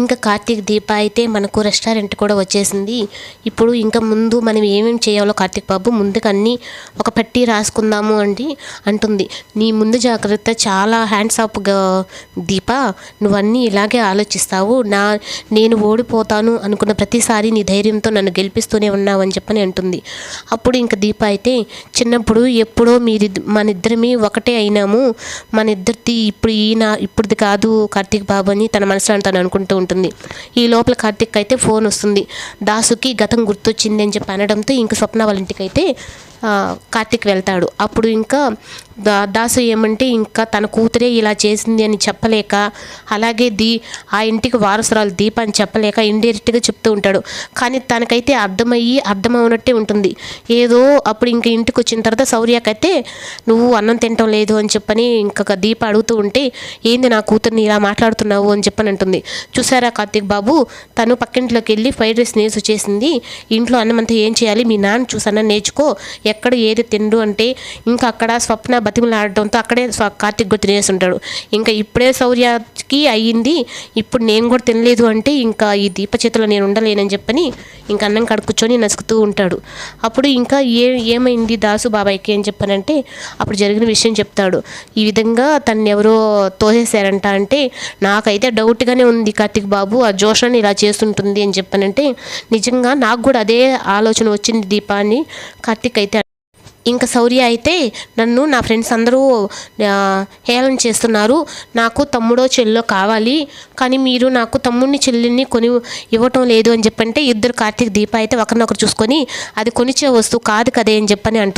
ఇంకా కార్తీక్ దీప అయితే మనకు రెస్టారెంట్ కూడా వచ్చేసింది. ఇప్పుడు ఇంకా ముందు మనం ఏమేమి చేయాలో కార్తీక్ బాబు ముందుగా అన్నీ ఒక పట్టి రాసుకుందాము అండి అంటుంది. నీ ముందు జాగ్రత్త చాలా హ్యాండ్స్ ఆఫ్ దీప నువ్వన్నీ ఇలాగే ఆలోచిస్తావు. నా నేను ఓడిపోతాను అనుకున్న ప్రతిసారి నీ ధైర్యంతో నన్ను గెలిపిస్తూనే ఉన్నావు అని చెప్పని అంటుంది. అప్పుడు ఇంకా దీప అయితే చిన్నప్పుడు ఎప్పుడో మీరి మన ఇద్దరమే ఒకటే అయినాము. మన ఇద్దరిది ఇప్పుడు ఈయన ఇప్పుడుది కాదు కార్తీక్ బాబు అని తన మనసులో తను అనుకుంటూ ఉంటుంది. ఈ లోపల కార్తీక్ అయితే ఫోన్ వస్తుంది. దాసుకి గతం గుర్తొచ్చింది అని చెప్పి అనడంతో ఇంక స్వప్న వాళ్ళ ఇంటికి అయితే కార్తీక్ వెళ్తాడు. అప్పుడు ఇంకా దా దాసు ఏమంటే ఇంకా తన కూతురే ఇలా చేసింది అని చెప్పలేక అలాగే దీ ఆ ఇంటికి వారసురాలు దీప అని చెప్పలేక ఇండైరెక్ట్గా చెప్తూ ఉంటాడు. కానీ తనకైతే అర్థమయ్యి అర్థమవునట్టే ఉంటుంది. ఏదో అప్పుడు ఇంక ఇంటికి వచ్చిన తర్వాత శౌర్యకైతే నువ్వు అన్నం తినటం లేదు అని చెప్పని ఇంకా దీప అడుగుతూ ఉంటే ఏంది నా కూతుర్ని ఇలా మాట్లాడుతున్నావు అని చెప్పని అంటుంది. చూసారు? కార్తీక్ బాబు? తను పక్కింట్లోకి వెళ్ళి ఫ్రైడ్ రైస్ నేర్చు చేసింది. ఇంట్లో అన్నం అంతా ఏం చేయాలి? మీ నాన్న చూసానా నేర్చుకో. ఎక్కడ ఏది తిండు అంటే ఇంకా అక్కడ స్వప్న బతిమలాడడంతో అక్కడే స్వ- కార్తీక్ కూడా తినేస్తుంటాడు ఉంటాడు ఇంకా ఇప్పుడే శౌర్యకి అయ్యింది. ఇప్పుడు నేను కూడా తినలేదు అంటే ఇంకా ఈ దీప చేతిలో నేను ఉండలేనని చెప్పని ఇంకా అన్నం కడుక్కుని నసుకుతూ ఉంటాడు. అప్పుడు ఇంకా ఏ ఏమైంది దాసు బాబాయ్కి అని చెప్పానంటే అప్పుడు జరిగిన విషయం చెప్తాడు. ఈ విధంగా తను ఎవరో తోసేశారంట అంటే నాకైతే డౌట్గానే ఉంది కార్తీక్ బాబు ఆ జోషన్ ఇలా చేస్తుంటుంది అని చెప్పానంటే నిజంగా నాకు కూడా అదే ఆలోచన వచ్చింది దీపాన్ని అని కార్తీక్ అయితే ఇంకా శౌర్య అయితే నన్ను నా ఫ్రెండ్స్ అందరూ హేళన చేస్తున్నారు. నాకు తమ్ముడో చెల్లో కావాలి కానీ మీరు నాకు తమ్ముడిని చెల్లిని కొని ఇవ్వటం లేదు అని చెప్పంటే ఇద్దరు కార్తీక్ దీప అయితే ఒకరినొకరు చూసుకొని అది కొనిచ్చే వస్తువు కాదు కదే అని చెప్పని అంటుంది